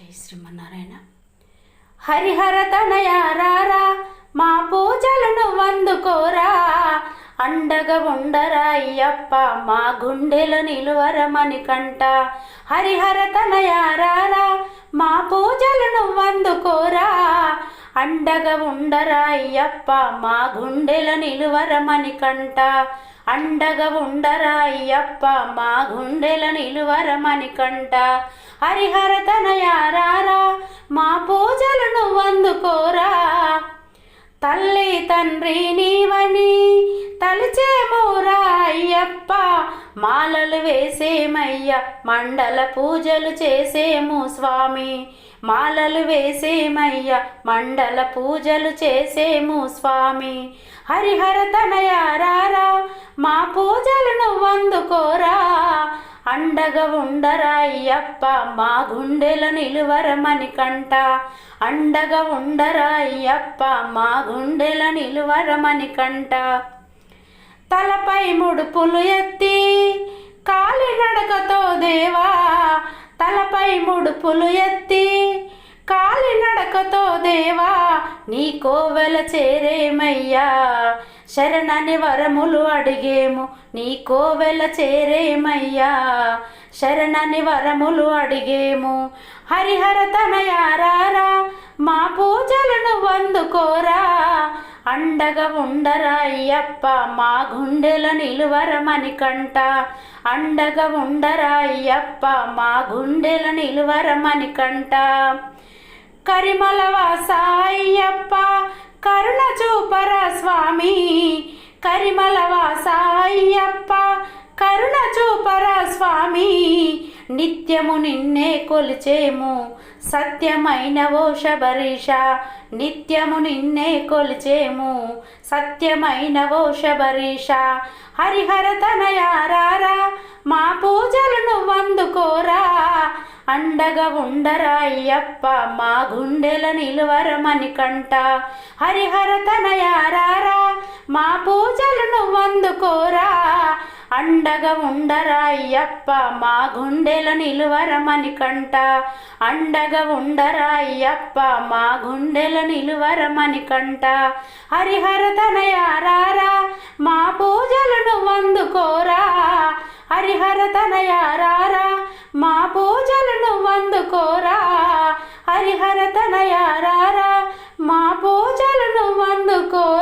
జై శ్రీమన్నారాయణ. హరిహర తనయారారా మా పూజలను వందుకోరా అండగా ఉండరా అయ్యప్ప మా గుండెల నిలువరమని కంట. హరిహర తనయారారా మా పూజలను వందుకోరా అండగా ఉండరాయ్యప్ప మా గుండెల నిలువరమని కంట. అండగా ఉండరా అయ్యప్ప మా గుండెల నిలువరమని కంట. హరిహర తనయారారా మా పూజలను వందుకోరా తల్లి తండ్రి నీవని తలిచేమోరా అయ్యప్ప. మాలలు వేసేమయ్య మండల పూజలు చేసేము స్వామి. మాలలు వేసేమయ్య మండల పూజలు చేసేము స్వామి. హరిహర తనయారారా మా పూజలను వందుకోరా అండగా ఉండరా అయ్యప్ప మా గుండెల నిలువరమని కంట. అండగా ఉండరా అయ్యప్ప మా గుండెల నిలువరమని కంట. తలపై ముడుపులు ఎత్తి కాలినడకతో దేవా తలపై ముడుపులు ఎత్తి కాలినడకతో దేవా నీ కోవెల చేరేమయ్యా శరణని వరములు అడిగేము నీ కోవెల చేరేమయ్యా శరణని వరములు అడిగేము. హరిహర తనయారారా మా పూజలను వందుకోరా అండగా ఉండరాయ్యప్ప మా గుండెల నిలువరమని కంట అండగా ఉండరాయ్యప్ప మా గుండెల నిలువరమని కంట కరిమల వాసాయ్యప్ప కరుణ చూపరా స్వామి. కరిమల వాసాయ్యప్ప కరుణ చూపరా స్వామి. నిత్యము నిన్నే కొలిచేము. సత్యమైన ఓ శబరీష నిత్యము నిన్నే కొలిచేము. సత్యమైన ఓ శబరీష హరిహర తనయారారా మా పూజలను వందుకోరా అండగా ఉండరా అయ్యప్ప మా గుండెల నిలువరమని కంట. హరిహర తనయారారా మా పూజలను వందుకోరా అండగా ఉండరాయ్యప్ప మా గుండెల నిలువరమని కంట. అండగా ఉండరాయ్యప్ప మా గుండెల నిలువరమని కంట. హరిహర తనయారారా మా పూజలను వందుకోరా హరిహర తనయారారా మా పూజలను వందుకోరా హరిహర తనయారారా మా పూజలను వందుకోరా